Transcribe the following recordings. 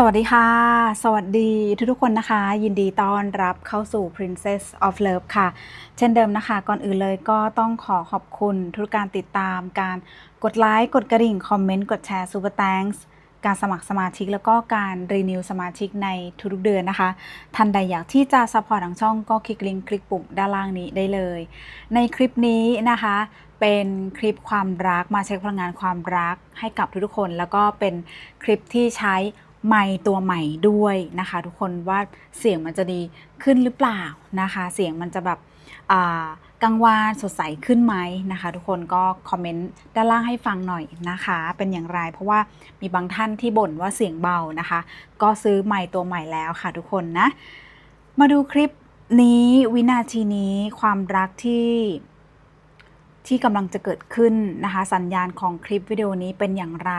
สวัสดีค่ะ สวัสดีทุกทุกๆคนนะคะ ยินดีต้อนรับเข้าสู่ Princess of Love ค่ะ เช่นเดิมนะคะ ก่อนอื่นเลยก็ต้องขอขอบคุณทุกการติดตามการกดไลค์กดกระดิ่ง คอมเมนต์ กดแชร์ Super Thanks การสมัครสมาชิกแล้วก็การรีนิวสมาชิกในทุกๆเดือนนะคะ ท่านใดอยากที่จะซัพพอร์ตทางช่องก็คลิกลิงก์คลิกปุ่มด้านล่างนี้ได้เลย ในคลิปนี้นะคะ เป็นคลิปความรักมาเช็คพลังงานความรักให้กับทุกๆคน แล้วก็เป็นคลิปที่ใช้ ไมค์ตัวใหม่ด้วยนะคะ ทุกคนว่าเสียงมันจะดีขึ้นหรือเปล่านะคะ เสียงมันจะแบบกังวานสดใสขึ้นไหมนะคะ ทุกคนก็คอมเมนต์ด้านล่างให้ฟังหน่อยนะคะ เป็นอย่างไรเพราะว่ามีบางท่านที่บ่นว่าเสียงเบานะคะ ก็ซื้อไมค์ตัวใหม่แล้วค่ะทุกคนนะ มาดูคลิปนี้วินาทีนี้ความรักที่ที่กำลังจะเกิดขึ้นนะคะ สัญญาณของคลิปวิดีโอนี้เป็นอย่างไร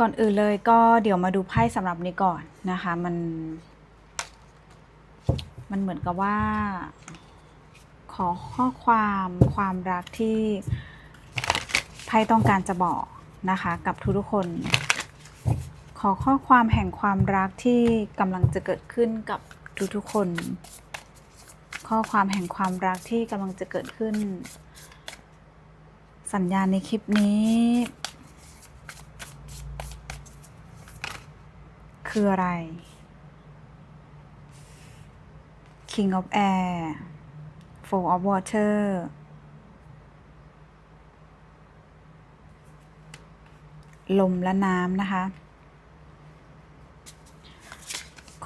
ก่อนอื่นเลยก็เดี๋ยวมาดูไพ่สำหรับนี้ก่อนนะคะ มัน มันเหมือนกับว่า ขอข้อความความรักที่ไพ่ต้องการจะบอกนะคะ กับทุกๆคน ขอข้อความแห่งความรักที่กำลังจะเกิดขึ้นกับทุกๆคน ข้อความแห่งความรักที่กำลังจะเกิดขึ้น สัญญาณในคลิปนี้ คืออะไร King of Air Four of Water ลมและน้ำนะคะ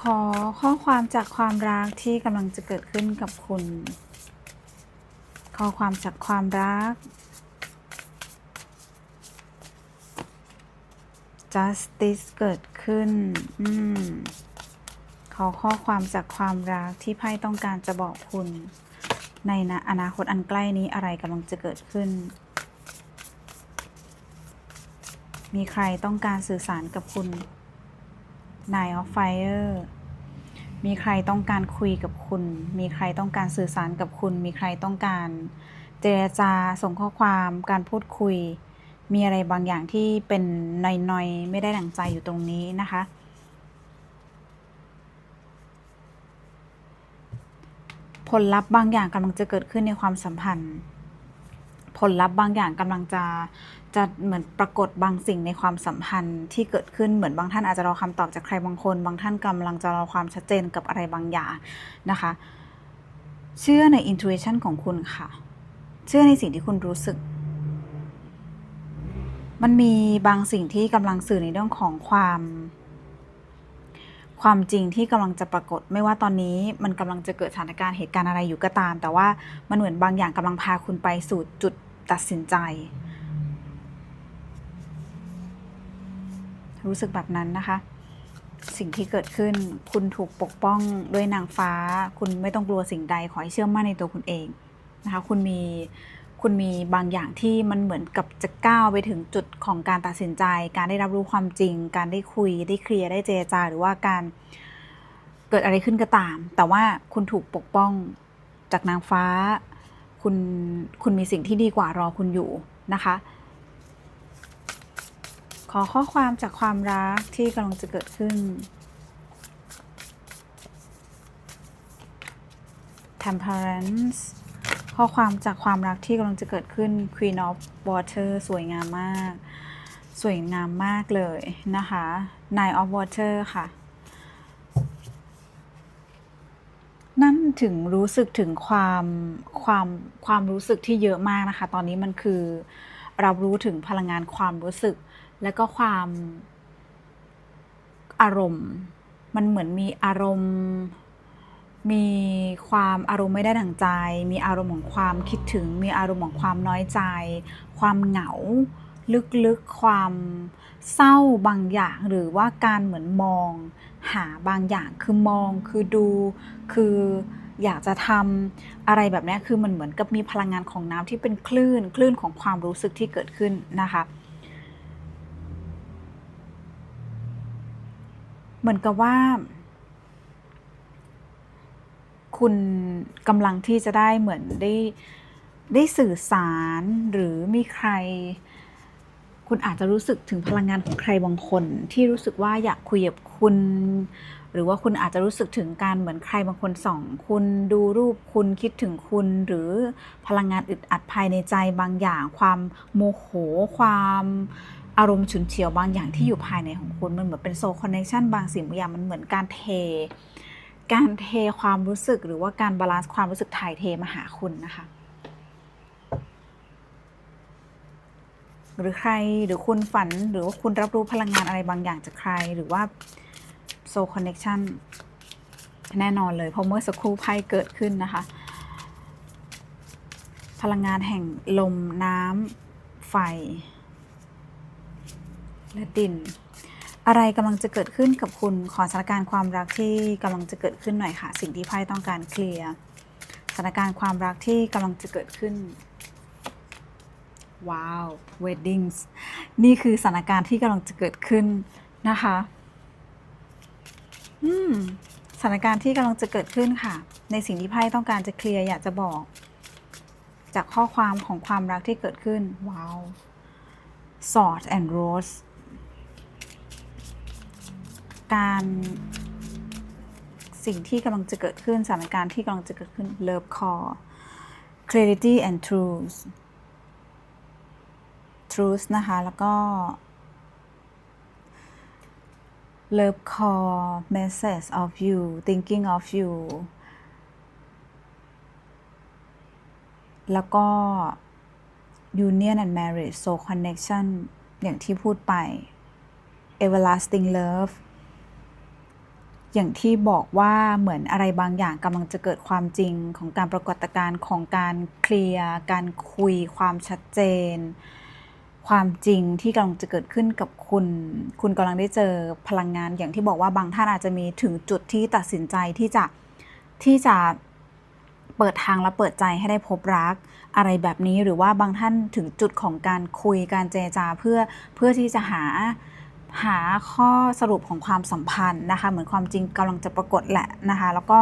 ขอข้อความจากความรักที่กำลังจะเกิดขึ้นกับคุณ ข้อความจากความรัก justice เกิด ขึ้น อืม ขอข้อความจากความรักที่ไพ่ต้องการจะบอกคุณ ในนะอนาคตอันใกล้นี้อะไรกำลังจะเกิดขึ้น มีใครต้องการสื่อสารกับคุณ Nine of Fire มีใครต้องการคุยกับคุณ มีใครต้องการสื่อสารกับคุณ มีใครต้องการเจรจา ส่งข้อความ การพูดคุย มีอะไรบางอย่างที่เป็นนอยๆ ไม่ได้ดั่งใจอยู่ตรงนี้นะคะ ผลลัพธ์บางอย่างกำลังจะเกิดขึ้นในความสัมพันธ์ ผลลัพธ์บางอย่างกำลังจะจะเหมือนปรากฏบางสิ่งในความสัมพันธ์ที่เกิดขึ้นเหมือนบางท่านอาจจะรอคำตอบจากใครบางคน บางท่านกำลังจะรอความชัดเจนกับอะไรบางอย่างนะคะ เชื่อใน intuition ของคุณค่ะ เชื่อในสิ่งที่คุณรู้สึก มันมีบางสิ่งที่กำลังสื่อในเรื่องของความ ความจริงที่กำลังจะปรากฏ ไม่ว่าตอนนี้มันกำลังจะเกิดสถานการณ์เหตุการณ์อะไรอยู่ก็ตาม แต่ว่ามันเหมือนบางอย่างกำลังพาคุณไปสู่จุดตัดสินใจ รู้สึกแบบนั้นนะคะ สิ่งที่เกิดขึ้นคุณถูกปกป้องด้วยนางฟ้า คุณไม่ต้องกลัวสิ่งใดขอให้เชื่อมั่นในตัวคุณเองนะคะ คุณมี คุณมีบางอย่างที่มันเหมือนกับจะก้าวไปถึงจุดของการตัดสินใจ การได้รับรู้ความจริง การได้คุยได้เคลียร์ได้เจรจา หรือว่าการเกิดอะไรขึ้นก็ตาม แต่ว่าคุณถูกปกป้องจากนางฟ้า คุณคุณมีสิ่งที่ดีกว่ารอคุณอยู่นะคะ ขอข้อความจากความรักที่กำลังจะเกิดขึ้น temperance ข้อความจากความรักที่กำลังจะเกิดขึ้น Queen of Water สวยงามมาก สวยงามมากเลยนะคะ Nine of Water ค่ะ นั่นถึงรู้สึกถึงความความความรู้สึกที่เยอะมากนะคะ ตอนนี้มันคือรับรู้ถึงพลังงานความรู้สึก และก็ความอารมณ์ มันเหมือนมีอารมณ์ มีความอารมณ์ไม่ได้ดั่งใจ มีอารมณ์ของความคิดถึง มีอารมณ์ของความน้อยใจ ความเหงา ลึกๆ ความเศร้าบางอย่าง หรือว่าการเหมือนมอง หาบางอย่าง คือมอง คือดู คืออยากจะทำอะไรแบบนี้ คือมันเหมือนกับมีพลังงานของน้ำที่เป็นคลื่น คลื่นของความรู้สึกที่เกิดขึ้นนะคะเหมือนกับว่า คุณกำลังที่จะได้เหมือนได้ได้สื่อสารหรือมีใคร คุณอาจจะรู้สึกถึงพลังงานของใครบางคน ที่รู้สึกว่าอยากคุยกับคุณ หรือว่าคุณอาจจะรู้สึกถึงการเหมือนใครบางคนส่อง คุณดูรูปคุณคิดถึงคุณ หรือพลังงานอึดอัดภายในใจบางอย่าง ความโมโหความอารมณ์ฉุนเฉียวบางอย่างที่อยู่ภายในของคุณมันเหมือนเป็นโซลคอนเนคชันบางสิ่งบางอย่างมันเหมือนการเท การเทความรู้สึกหรือว่าการบาลานซ์ความรู้สึกถ่ายเทมาหาคุณนะคะ หรือใครหรือคุณฝันหรือว่าคุณรับรู้พลังงานอะไรบางอย่างจากใครหรือว่าโซคอนเน c ชันแน่นอนเลยเพราะเมื่อสักครู่ไพ่เกิดขึ้นนะคะ พลังงานแห่งลมน้ำไฟ และดิน อะไรกำลังจะเกิดขึ้นกับคุณขอสถานการณ์ความรักที่กำลังจะเกิดขึ้นหน่อยค่ะ สิ่งที่ไพ่ต้องการเคลียร์สถานการณ์ความรักที่กำลังจะเกิดขึ้นว้าว weddings นี่คือสถานการณ์ที่กำลังจะเกิดขึ้นนะคะอืมสถานการณ์ที่กำลังจะเกิดขึ้นค่ะ ในสิ่งที่ไพ่ต้องการจะเคลียร์อยากจะบอก จากข้อความของความรักที่เกิดขึ้นว้าว sword and rose การสิ่งที่กำลังจะเกิดขึ้นสถานการณ์ที่กำลังจะเกิดขึ้น love call clarity and truth truth นะคะ แล้วก็ love call message of you thinking of you แล้วก็ union and marriage soul connection อย่างที่พูดไป everlasting love อย่างที่บอกว่าเหมือนอะไรบางอย่างกำลังจะเกิดความจริงของการปรากฏการณ์ของการเคลียร์การคุยความชัดเจน ความจริงที่กำลังจะเกิดขึ้นกับคุณ คุณกำลังได้เจอพลังงานอย่างที่บอกว่าบางท่านอาจจะมีถึงจุดที่ตัดสินใจที่จะที่จะเปิดทางและเปิดใจให้ได้พบรักอะไรแบบนี้หรือว่าบางท่านถึงจุดของการคุยการเจรจาเพื่อเพื่อที่จะหา หาข้อสรุปของความสัมพันธ์นะคะ เหมือนความจริงกำลังจะปรากฏแหละนะคะ แล้วก็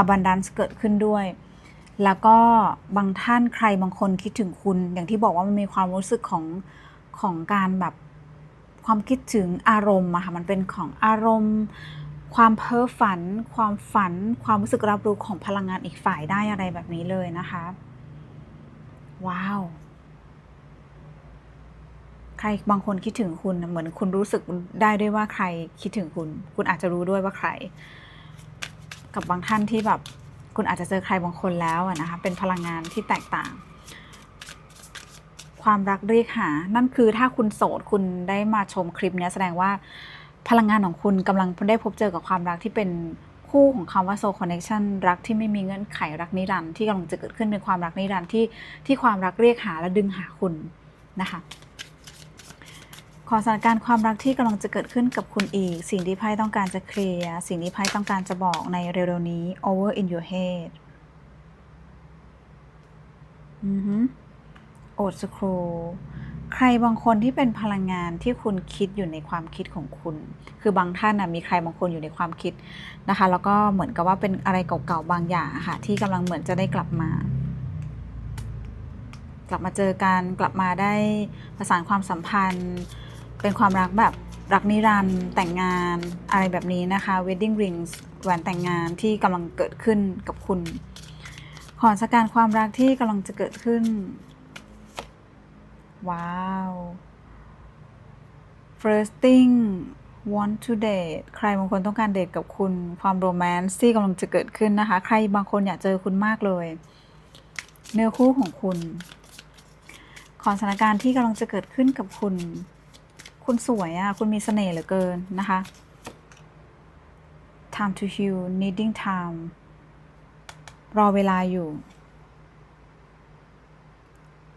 abundance เกิดขึ้นด้วย แล้วก็บางท่านใครบางคนคิดถึงคุณ อย่างที่บอกว่ามันมีความรู้สึกของของการแบบความคิดถึงอารมณ์อะค่ะ มันเป็นของอารมณ์ ความเพ้อฝัน ความฝัน ความรู้สึกรับรู้ของพลังงานอีกฝ่ายได้อะไรแบบนี้เลยนะคะ ว้าว ใครบางคนคิดถึงคุณเหมือนคุณรู้สึกได้ด้วยว่าใครคิดถึงคุณ คุณอาจจะรู้ด้วยว่าใคร กับบางท่านที่แบบคุณอาจจะเจอใครบางคนแล้วนะคะเป็นพลังงานที่แตกต่าง ความรักเรียกหา นั่นคือถ้าคุณโสดคุณได้มาชมคลิปนี้แสดงว่าพลังงานของคุณกำลังได้พบเจอกับความรักที่เป็นคู่ของคำว่า soul connection รักที่ไม่มีเงื่อนไขรักนิรันดร์ที่กำลังจะเกิดขึ้นเป็นความรักนิรันดร์ที่ที่ความรักเรียกหาและดึงหาคุณนะคะ ขอสถานการณ์ความรักที่กำลังจะเกิดขึ้นกับคุณอีก สิ่งที่ไพ่ต้องการจะเคลียร์ สิ่งที่ไพ่ต้องการจะบอกในเร็วๆนี้ over in your head อือฮึโอดสครูใครบางคนที่เป็นพลังงานที่คุณคิดอยู่ในความคิดของคุณ คือบางท่านนะมีใครบางคนอยู่ในความคิดนะคะ แล้วก็เหมือนกับว่าเป็นอะไรเก่าๆบางอย่างค่ะ ที่กำลังเหมือนจะได้กลับมา กลับมาเจอกันกลับมาได้ประสานความสัมพันธ์ เป็นความรักแบบรักนิรันด์แต่งงานอะไรแบบนี้นะคะ wedding rings แหวนแต่งงานที่กำลังเกิดขึ้นกับคุณ ขอสถานการความรักที่กำลังจะเกิดขึ้น ว้าว first thing want to date ใครบางคนต้องการเดทกับคุณความโรแมนต์ที่กำลังจะเกิดขึ้นนะคะ ใครบางคนอยากเจอคุณมากเลย เนื้อคู่ของคุณ ขอสถานการณ์ที่กำลังจะเกิดขึ้นกับคุณ คุณสวยอะ่ะ คุณมีเสน่ห์เหลือเกินนะคะ time to heal needing time รอเวลาอยู่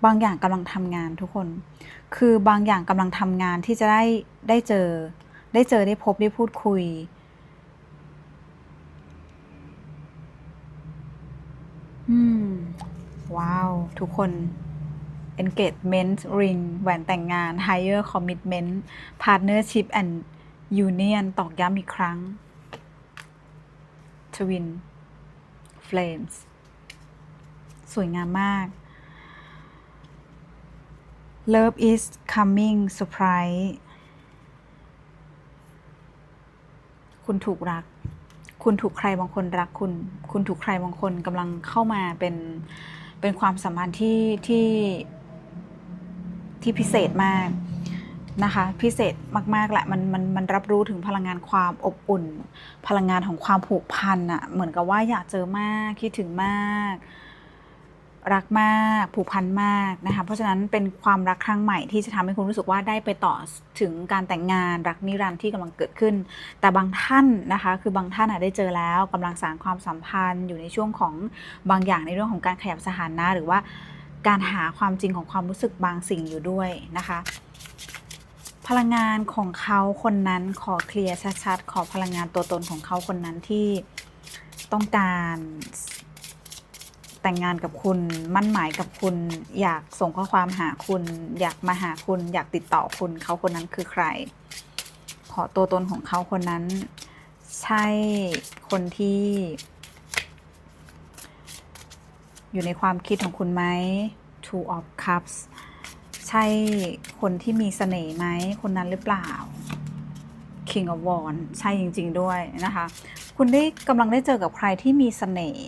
บางอย่างกำลังทำงานทุกคน คือบางอย่างกำลังทำงานที่จะได้ได้เจอ ได้เจอได้พบได้พูดคุย อืม ว้าว ทุกคน engagement ring แหวนแต่งงาน higher commitment partnership and union ตอกย้ำอีกครั้ง twin flames สวยงามมาก Love is coming surprise คุณถูกรัก คุณถูกใครบางคนรักคุณ คุณถูกใครบางคนกำลังเข้ามาเป็นเป็นความสัมพันธ์ที่ที่ ที่พิเศษมากนะคะ พิเศษมากๆแหละมันมันมันรับรู้ถึงพลังงานความอบอุ่น พลังงานของความผูกพันอะเหมือนกับว่าอยากเจอมากคิดถึงมาก รักมากผูกพันมากนะคะเพราะฉะนั้นเป็นความรักครั้งใหม่ที่จะทำให้คุณรู้สึกว่าได้ไปต่อถึงการแต่งงานรักนิรันดร์ที่กำลังเกิดขึ้น แต่บางท่านนะคะ คือบางท่านอาจได้เจอแล้วกำลังสานความสัมพันธ์อยู่ในช่วงของบางอย่างในเรื่องของการขยับสถานะหรือว่า การหาความจริงของความรู้สึกบางสิ่งอยู่ด้วยนะคะ พลังงานของเขาคนนั้นขอเคลียร์ชัดๆ ขอพลังงานตัวตนของเขาคนนั้นที่ต้องการแต่งงานกับคุณมั่นหมายกับคุณ อยากส่งข้อความหาคุณ อยากมาหาคุณ อยากติดต่อคุณเขาคนนั้นคือใคร ขอตัวตนของเขาคนนั้น ใช่คนที่ อยู่ในความคิดของคุณไหม Two of Cups ใช่คนที่มีเสน่ห์ไหม คนนั้นหรือเปล่า King of Wands ใช่จริง ๆ ด้วยนะคะ คุณได้กำลังได้เจอกับใครที่มีเสน่ห์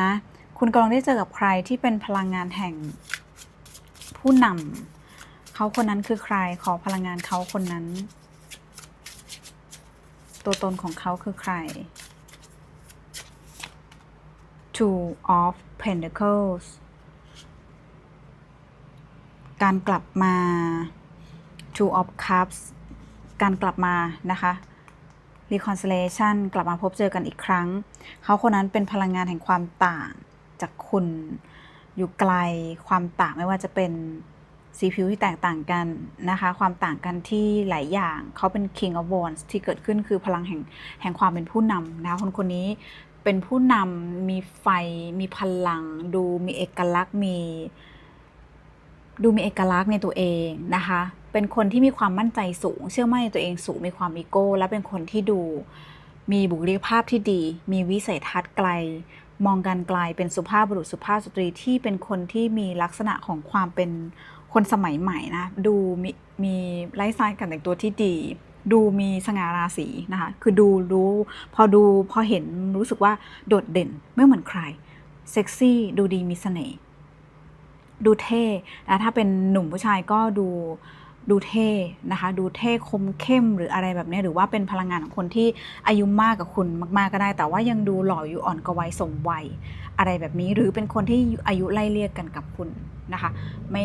นะ คุณกำลังได้เจอกับใครที่เป็นพลังงานแห่งผู้นำเขาคนนั้นคือใคร ขอพลังงานเขาคนนั้น ตัวตนของเขาคือใคร Two of Pentacles การกลับมา Two of Cups การกลับมานะคะ Reconciliation กลับมาพบเจอกันอีกครั้ง เขาคนนั้นเป็นพลังงานแห่งความต่างจากคุณอยู่ไกลความต่างไม่ว่าจะเป็นสีผิวที่แตกต่างกันนะคะ ความต่างกันที่หลายอย่างเขาเป็น King of Wands ที่เกิดขึ้นคือพลังแห่งแห่งความเป็นผู้นำนะคนคนนี้ เป็นผู้นำมีไฟ มีพลัง ดูมีเอกลักษณ์มี ดูมีเอกลักษณ์ในตัวเองนะคะ เป็นคนที่มีความมั่นใจสูง เชื่อมั่นในตัวเองสูงมีความอีโก้ และเป็นคนที่ดูมีบุคลิกภาพที่ดี มีวิสัยทัศน์ไกล มองการไกลเป็นสุภาพบุรุษสุภาพสตรีที่เป็นคนที่มีลักษณะของความเป็นคนสมัยใหม่นะ ดูมีมีไลฟ์สไตล์การแต่งตัวที่ดี ดูมีสง่าราศีนะคะ คือดูรู้พอดูพอเห็นรู้สึกว่าโดดเด่นไม่เหมือนใคร เซ็กซี่ดูดีมีเสน่ห์ดูเท่นะถ้าเป็นหนุ่มผู้ชายก็ดูดูเท่นะคะ ดูเท่คมเข้มหรืออะไรแบบนี้ หรือว่าเป็นพลังงานของคนที่อายุมากกับคุณมาก ๆ ก็ได้ แต่ว่ายังดูหล่ออยู่อ่อนกว่าวัยสมวัย อะไรแบบนี้ หรือเป็นคนที่อายุไล่เลี่ยกันกับคุณนะคะ ไม่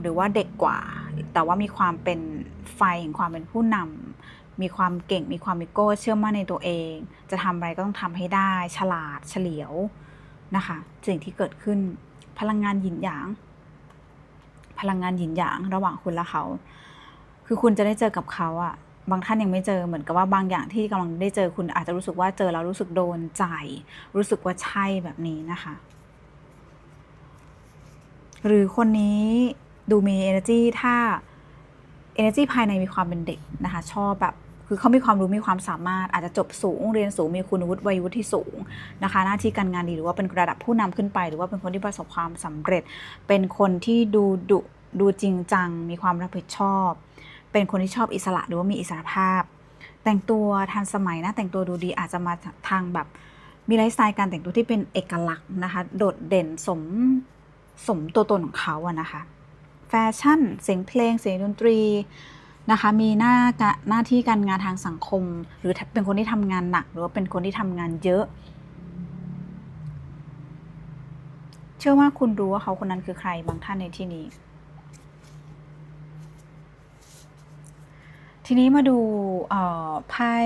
หรือว่าเด็กกว่า แต่ว่ามีความเป็นไฟแห่งความเป็นผู้นำมีความเก่งมีความมีโก้เชื่อมั่นในตัวเอง จะทำอะไรก็ต้องทำให้ได้ ฉลาดเฉลียวนะคะสิ่งที่เกิดขึ้นพลังงานหยินหยาง พลังงานหยินหยางระหว่างคุณและเขา คือคุณจะได้เจอกับเขาอะบางท่านยังไม่เจอเหมือนกับว่าบางอย่างที่กำลังได้เจอคุณอาจจะรู้สึกว่าเจอแล้วรู้สึกโดนใจ รู้สึกว่าใช่แบบนี้นะคะ หรือคนนี้ ดูมี energy ถ้า energy ภายในมีความเป็นเด็กนะคะ ชอบแบบคือเขามีความรู้มีความสามารถอาจจะจบสูงเรียนสูงมีคุณวุฒิวัยวุฒิที่สูงนะคะ หน้าที่การงานดีหรือว่าเป็นระดับผู้นำขึ้นไป หรือว่าเป็นคนที่ประสบความสำเร็จ เป็นคนที่ดูดุดูจริงจัง มีความรับผิดชอบ เป็นคนที่ชอบอิสระหรือว่ามีอิสรภาพ แต่งตัวทันสมัยนะ แต่งตัวดูดีอาจจะมาทางแบบมีไลฟ์สไตล์การแต่งตัวที่เป็นเอกลักษณ์นะคะ โดดเด่นสมสมตัวตนของเขาอะนะคะ แฟชั่น เสียงเพลง เสียงดนตรีนะคะ มีหน้าหน้าที่การงานทางสังคม หรือเป็นคนที่ทำงานหนัก หรือว่าเป็นคนที่ทำงานเยอะ เชื่อว่าคุณรู้ว่าเขาคนนั้นคือใครบางท่านในที่นี้ ทีนี้มาดูไพ่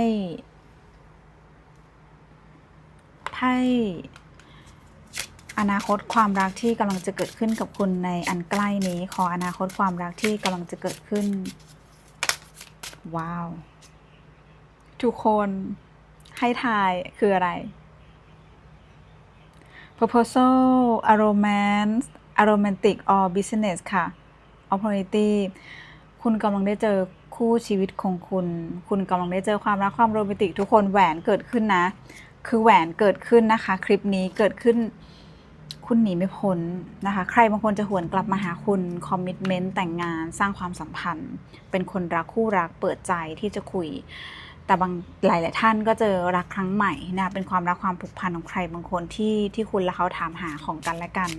ไพ่ อนาคตความรักที่กำลังจะเกิดขึ้นกับคุณในอันใกล้นี้ ขออนาคตความรักที่กำลังจะเกิดขึ้น ว้าว ทุกคนให้ทายคืออะไร proposal a romance a romantic or business ค่ะ opportunity คุณกำลังได้เจอคู่ชีวิตของคุณ คุณกำลังได้เจอความรักความโรแมนติกทุกคนแหวนเกิดขึ้นนะ คือแหวนเกิดขึ้นนะคะ คลิปนี้เกิดขึ้น คุณหนีไม่พ้นนะคะ ใครบางคนจะหวนกลับมาหาคุณคอมมิชเมนต์แต่งงานสร้างความสัมพันธ์ เป็นคนรักคู่รักเปิดใจที่จะคุย แต่บางหลาย ๆ ท่านก็เจอรักครั้งใหม่นะเป็นความรักความผูกพันของใครบางคนที่ที่คุณและเขาถามหาของกันและกัน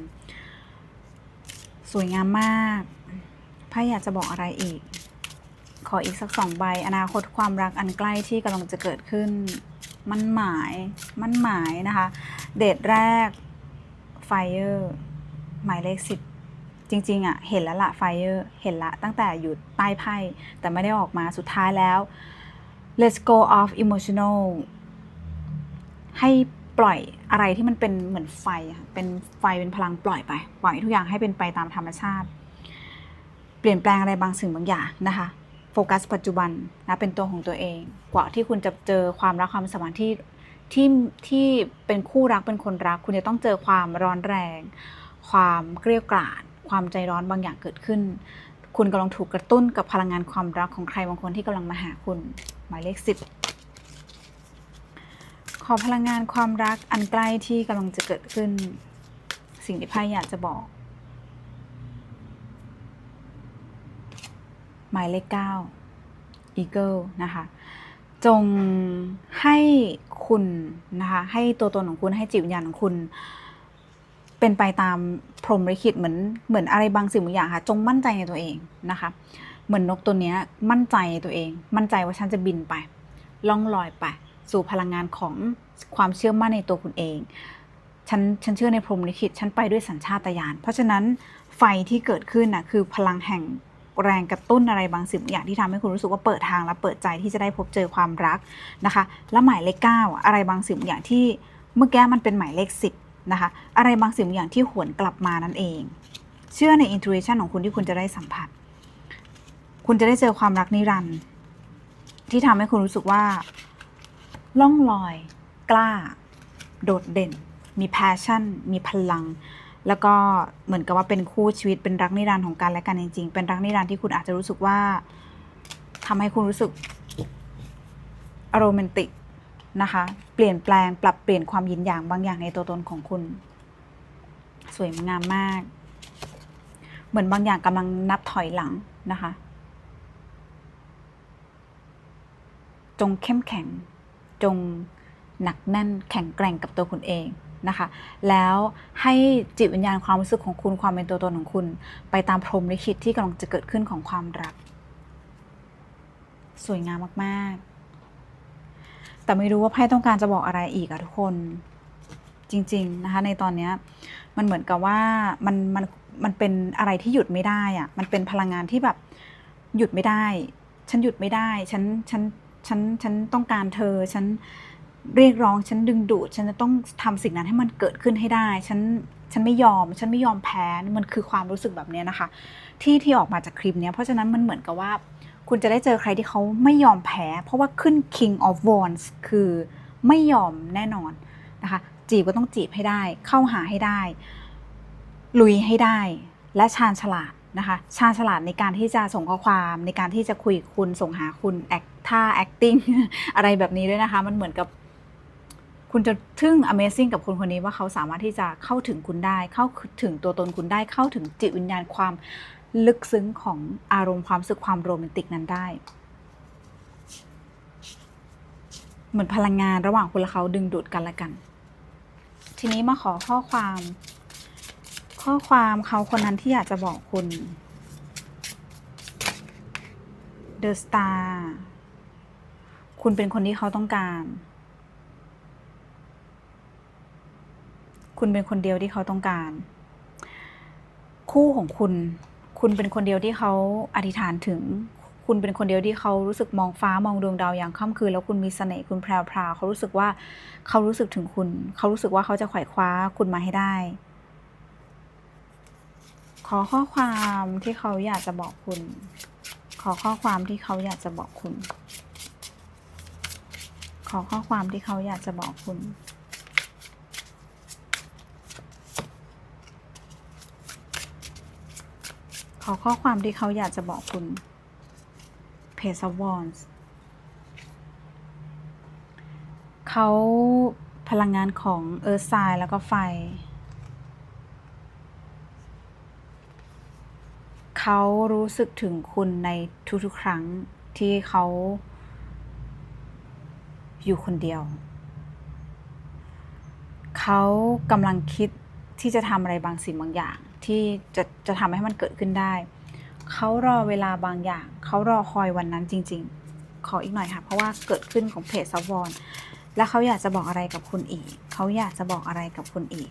สวยงามมากไพ่อยากจะบอกอะไรอีก ขออีกสักสองใบ อนาคตความรักอันใกล้ที่กำลังจะเกิดขึ้น มันหมาย มันหมายนะคะ เดทแรก Fire หมายเลขสิบจริงๆอะเห็นแล้วละ Fire เห็นละตั้งแต่อยู่ใต้ไพ่แต่ไม่ได้ออกมาสุดท้ายแล้ว let's go off emotional ให้ปล่อยอะไรที่มันเป็นเหมือนไฟอะเป็นไฟเป็นพลังปล่อยไป ปล่อยทุกอย่างให้เป็นไปตามธรรมชาติ เปลี่ยนแปลงอะไรบางสิ่งบางอย่างนะคะ โฟกัสปัจจุบันนะเป็นตัวของตัวเอง กว่าที่คุณจะเจอความรักความสัมพันธ์ที่ ที่ที่เป็นคู่รักเป็นคนรัก คุณจะต้องเจอความร้อนแรง ความเกลียวกราดความใจร้อนบางอย่างเกิดขึ้น คุณกำลังถูกกระตุ้นกับพลังงานความรักของใครบางคนที่กำลังมาหาคุณ หมายเลขสิบขอพลังงานความรักอันใกล้ที่กำลังจะเกิดขึ้น สิ่งที่ไพ่อยากจะบอก หมายเลขเก้า Eagle นะคะ จงให้ คุณนะคะให้ตัวตนของคุณให้จิตวิญญาณของคุณ เป็นไปตามพรหมลิขิตเหมือนเหมือนอะไรบางสิ่งบางอย่างค่ะ จงมั่นใจในตัวเองนะคะเหมือนนกตัวนี้มั่นใจในตัวเอง มั่นใจว่าฉันจะบินไป ล่องลอยไป สู่พลังงานของความเชื่อมั่นในตัวคุณเอง ฉันฉันเชื่อในพรหมลิขิตฉันไปด้วยสัญชาตญาณเพราะฉะนั้นไฟที่เกิดขึ้นน่ะคือพลังแห่ง แรงกระตุ้นอะไรบางสิ่งอย่างที่ทำให้คุณรู้สึกว่าเปิดทางและเปิดใจที่จะได้พบเจอความรักนะคะ แล้วหมายเลขเก้าอะอะไรบางสิ่งอย่างที่เมื่อกี้มันเป็นหมายเลขสิบนะคะอะไรบางสิ่งอย่างที่หวนกลับมานั่นเอง เชื่อในอินทู i ชันของคุณที่คุณจะได้สัมผัส คุณจะได้เจอความรักนิรันดร์ที่ทำให้คุณรู้สึกว่า ล่องลอย กล้า โดดเด่น มีแพชชั่น มีพลัง แล้วก็เหมือนกับว่าเป็นคู่ชีวิตเป็นรักนิรันดร์ของกันและกันจริง ๆ เป็นรักนิรันดร์ที่คุณอาจจะรู้สึกว่าทำให้คุณรู้สึกโรแมนติกนะคะ เปลี่ยนแปลงปรับเปลี่ยนความยินหยางบางอย่างในตัวตนของคุณ สวยงามมาก เหมือนบางอย่างกำลังนับถอยหลังนะคะ จงเข้มแข็ง จงหนักแน่นแข็งแกร่งกับตัวคุณเอง นะคะ แล้วให้จิตวิญญาณความรู้สึกของคุณความเป็นตัวตนของคุณ ไปตามพรหมลิขิตที่กำลังจะเกิดขึ้นของความรัก สวยงามมาก ๆ แต่ไม่รู้ว่าไพ่ต้องการจะบอกอะไรอีกอะทุกคนจริง ๆ นะคะ ในตอนนี้มันเหมือนกับว่ามันมันมันเป็นอะไรที่หยุดไม่ได้อะมันเป็นพลังงานที่แบบหยุดไม่ได้ ฉันหยุดไม่ได้ ฉันฉันฉันฉันต้องการเธอ ฉัน เรียกร้องฉันดึงดูด ฉันจะต้องทำสิ่งนั้นให้มันเกิดขึ้นให้ได้ ฉันฉันไม่ยอม ฉันไม่ยอมแพ้ มันคือความรู้สึกแบบเนี้ยนะคะ ที่ที่ออกมาจากคลิปเนี้ยเพราะฉะนั้นมันเหมือนกับว่า คุณจะได้เจอใครที่เขาไม่ยอมแพ้ เพราะว่าขึ้น King of Wands คือไม่ยอมแน่นอนนะคะ จีบก็ต้องจีบให้ได้ เข้าหาให้ได้ ลุยให้ได้ และชาญฉลาดนะคะ ชาญฉลาดในการที่จะส่งข้อความ ในการที่จะคุยกับคุณส่งหาคุณแอคท่า acting อะไรแบบนี้ด้วยนะคะ มันเหมือนกับ คุณจะทึ่ง Amazing กับคนคนนี้ว่าเขาสามารถที่จะเข้าถึงคุณได้ เข้าถึงตัวตนคุณได้ เข้าถึงจิตวิญญาณความลึกซึ้งของอารมณ์ความรู้สึกความโรแมนติกนั้นได้ เหมือนพลังงานระหว่างคุณและเขาดึงดูดกันละกัน ทีนี้มาขอข้อความ ข้อความเขาคนนั้นที่อยากจะบอกคุณ The Star คุณเป็นคนที่เขาต้องการ คุณเป็นคนเดียวที่เขาต้องการ คู่ของคุณ คุณเป็นคนเดียวที่เขาอธิษฐานถึง คุณเป็นคนเดียวที่เขารู้สึกมองฟ้ามองดวงดาวอย่างค่ำคืนแล้วคุณมีเสน่ห์คุณแพรวพราวเขารู้สึกว่าเขารู้สึกถึงคุณ เขารู้สึกว่าเขาจะไขว่คว้าคุณมาให้ได้ ขอข้อความที่เขาอยากจะบอกคุณ ขอข้อความที่เขาอยากจะบอกคุณ ขอข้อความที่เขาอยากจะบอกคุณ อข้อความที่เขาอยากจะบอกคุณ Page of Wands เขาพลังงานของเอิร์ธไซแล้วก็ไฟ เขารู้สึกถึงคุณในทุกๆ ครั้งที่เขาอยู่คนเดียว เขากำลังคิดที่จะทำอะไรบางสิ่งบางอย่าง ที่จะจะทำให้มันเกิดขึ้นได้ เขารอเวลาบางอย่าง เขารอคอยวันนั้นจริง ๆ ขออีกหน่อยค่ะ เพราะว่าเกิดขึ้นของเพจซับวอนและเขาอยากจะบอกอะไรกับคุณอีก เขาอยากจะบอกอะไรกับคุณอีก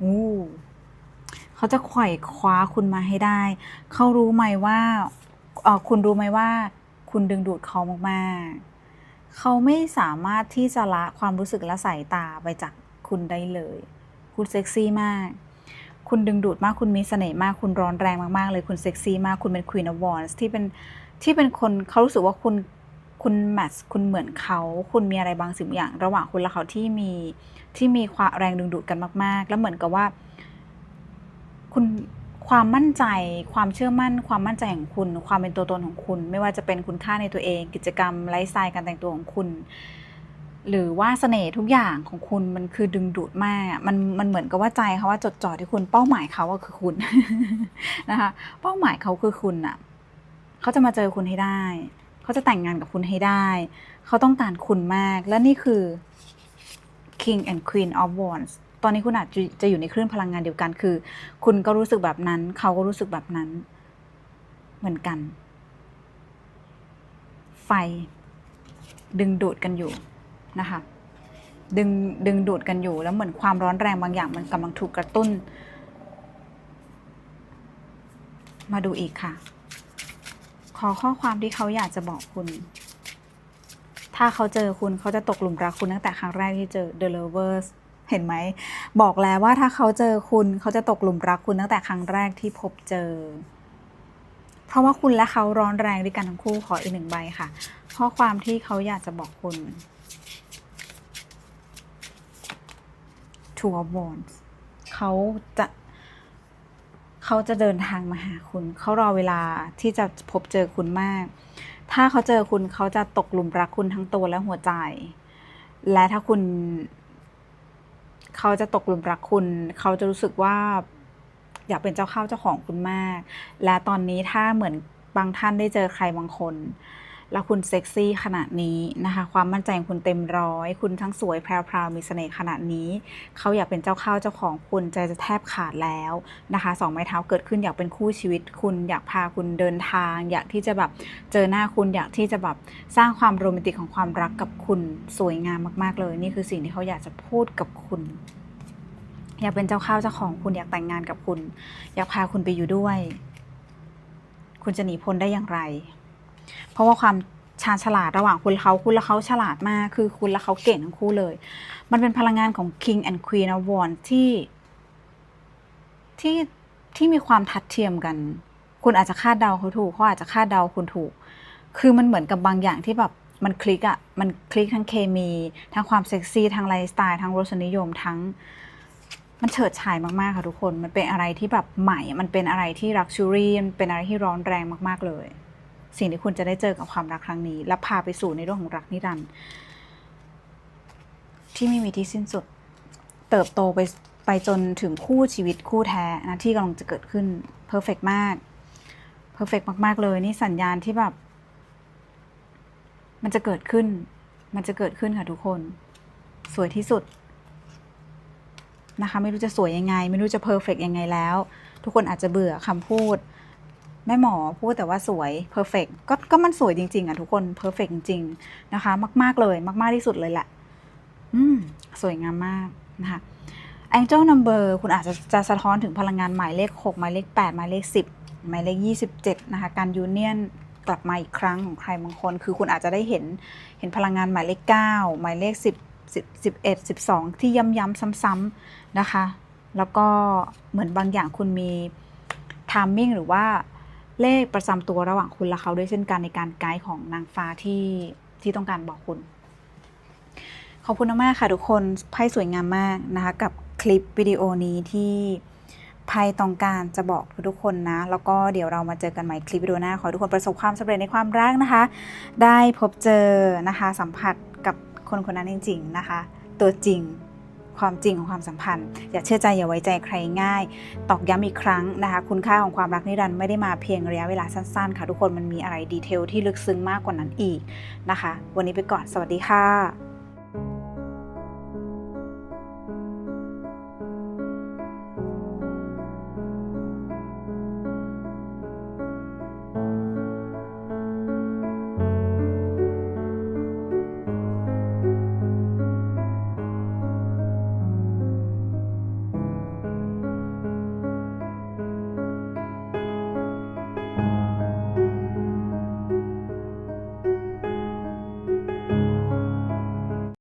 อู้เขาจะไขว่คว้าคุณมาให้ได้ เขารู้ไหมว่าเออคุณรู้ไหมว่า คุณดึงดูดเขามากๆ เขาไม่สามารถที่จะละความรู้สึกและสายตาไปจากคุณได้เลย คุณเซ็กซี่มาก คุณดึงดูดมากคุณมีเสน่ห์มากคุณร้อนแรงมากๆเลยคุณเซ็กซี่มากคุณเป็น Queen of Wands ที่เป็นที่เป็นคนเขารู้สึกว่าคุณคุณแมทช์คุณเหมือนเขา คุณมีอะไรบางสิ่งอย่าง ระหว่างคุณและเขาที่มีที่มีความแรงดึงดูดกันมาก ๆ แล้วเหมือนกับว่า คุณความมั่นใจ ความเชื่อมั่น ความมั่นใจของคุณ ความเป็นตัวตนของคุณ ไม่ว่าจะเป็นคุณค่าในตัวเอง กิจกรรมไลฟ์สไตล์การแต่งตัวของคุณ หรือว่าเสน่ห์ทุกอย่างของคุณมันคือดึงดูดมากมันมันเหมือนกับว่าใจเขาว่าจดจ่อที่คุณเป้าหมายเขาก็คือคุณนะคะเป้าหมายเขาคือคุณอะเขาจะมาเจอคุณให้ได้ เขาจะแต่งงานกับคุณให้ได้ เขาต้องการคุณมาก และนี่คือ King and Queen of Wands ตอนนี้คุณอาจจะจะอยู่ในคลื่นพลังงานเดียวกันคือ คุณก็รู้สึกแบบนั้น เขาก็รู้สึกแบบนั้น เหมือนกัน ไฟ ดึงดูดกันอยู่ นะคะดึงดึงดูดกันอยู่แล้วเหมือนความร้อนแรงบางอย่างมันกำลังถูกกระตุ้น มาดูอีกค่ะ ขอข้อความที่เขาอยากจะบอกคุณ ถ้าเขาเจอคุณเขาจะตกหลุมรักคุณตั้งแต่ครั้งแรกที่เจอ The Lovers เห็นไหม บอกแล้วว่าถ้าเขาเจอคุณเขาจะตกหลุมรักคุณตั้งแต่ครั้งแรกที่พบเจอ เพราะว่าคุณและเขาร้อนแรงด้วยกันทั้งคู่ขออีกหนึ่งใบค่ะ ข้อความที่เขาอยากจะบอกคุณ Two of Wands เขาจะเขาจะเดินทางมาหาคุณ เขารอเวลาที่จะพบเจอคุณมาก ถ้าเขาเจอคุณเขาจะตกหลุมรักคุณทั้งตัวและหัวใจ และถ้าคุณ เขาจะตกหลุมรักคุณ เขาจะรู้สึกว่า อยากเป็นเจ้าเข้าเจ้าของคุณมาก และตอนนี้ถ้าเหมือนบางท่านได้เจอใครบางคน แล้วคุณเซ็กซี่ขนาดนี้นะคะ ความมั่นใจของคุณเต็มร้อย คุณทั้งสวยแพรวๆมีเสน่ห์ขนาดนี้ เขาอยากเป็นเจ้าข้าวเจ้าของคุณใจจะแทบขาดแล้วนะคะสองไม้เท้าเกิดขึ้นอยากเป็นคู่ชีวิต คุณอยากพาคุณเดินทาง อยากที่จะแบบเจอหน้าคุณอยากที่จะแบบสร้างความโรแมนติกของความรักกับคุณสวยงามมากๆเลย นี่คือสิ่งที่เขาอยากจะพูดกับคุณอยากเป็นเจ้าข้าวเจ้าของคุณอยากแต่งงานกับคุณ อยากพาคุณไปอยู่ด้วย คุณจะหนีพ้นได้อย่างไร เพราะว่าความชาญฉลาดระหว่างคุณเขาคุณและเขาฉลาดมาก คือคุณและเขาเก่งทั้งคู่เลย มันเป็นพลังงานของ King and Queen of Wands ที่ที่ที่มีความทัดเทียมกัน คุณอาจจะคาดเดาเขาถูกเขาอาจจะคาดเดาคุณถูก คือมันเหมือนกับบางอย่างที่แบบมันคลิกอะมันคลิกทั้งเคมี ทั้งความเซ็กซี่ทั้งไลฟ์สไตล์ทั้งรสนิยมทั้ง มันเฉิดฉายมากๆค่ะทุกคน มันเป็นอะไรที่แบบใหม่ มันเป็นอะไรที่รักชูรี่มันเป็นอะไรที่ร้อนแรงมากๆเลย สิ่งที่คุณจะได้เจอกับความรักครั้งนี้ และพาไปสู่ในเรื่องของรักนิรันดร์ที่ไม่มีที่สิ้นสุด เติบโตไปไปจนถึงคู่ชีวิตคู่แท้นะที่กำลังจะเกิดขึ้นเพอร์เฟกมากเพอร์เฟกมาก ๆ เลย นี่สัญญาณที่แบบ มันจะเกิดขึ้น มันจะเกิดขึ้นค่ะทุกคน สวยที่สุดนะคะ ไม่รู้จะสวยยังไง ไม่รู้จะเพอร์เฟกยังไงแล้ว ทุกคนอาจจะเบื่อคำพูด แม่หมอพูดแต่ว่าสวยเพอร์เฟกก็ก็มันสวยจริง ๆอะทุกคนเพอร์เฟกจริงๆนะคะ มาก ๆเลยมาก ๆที่สุดเลยแหละ อืม สวยงามมากนะคะ Angel Number คุณอาจจะจะสะท้อนถึงพลังงานหมายเลข 6 หมายเลข 8 หมายเลข 10 หมายเลข 27 นะคะ การยูเนียนกลับมาอีกครั้งของใครบางคน คือคุณอาจจะได้เห็นเห็นพลังงานหมายเลข 9 หมายเลข 10 10 11 12 ที่ย้ำๆซ้ำๆนะคะ แล้วก็เหมือนบางอย่างคุณมีทามมิ่งหรือว่า เลขประจำตัวระหว่างคุณและเขาด้วยเช่นกันในการไกด์ของนางฟ้าที่ที่ต้องการบอกคุณ ขอบคุณมากค่ะทุกคนไพ่สวยงามมากนะคะกับคลิปวิดีโอนี้ที่ไพ่ต้องการจะบอกทุกๆคนนะ แล้วก็เดี๋ยวเรามาเจอกันใหม่คลิปวิดีโอหน้า ขอทุกคนประสบความสำเร็จในความรักนะคะ ได้พบเจอนะคะสัมผัสกับคนคนนั้นจริง ๆ นะคะ ตัวจริง ความจริงของความสัมพันธ์ อย่าเชื่อใจอย่าไว้ใจใครง่าย ตอกย้ำอีกครั้งนะคะ คุณค่าของความรักนิรันดร์ไม่ได้มาเพียงระยะเวลาสั้นๆ ค่ะทุกคนมันมีอะไรดีเทลที่ลึกซึ้งมากกว่านั้นอีกนะคะ วันนี้ไปก่อนสวัสดีค่ะ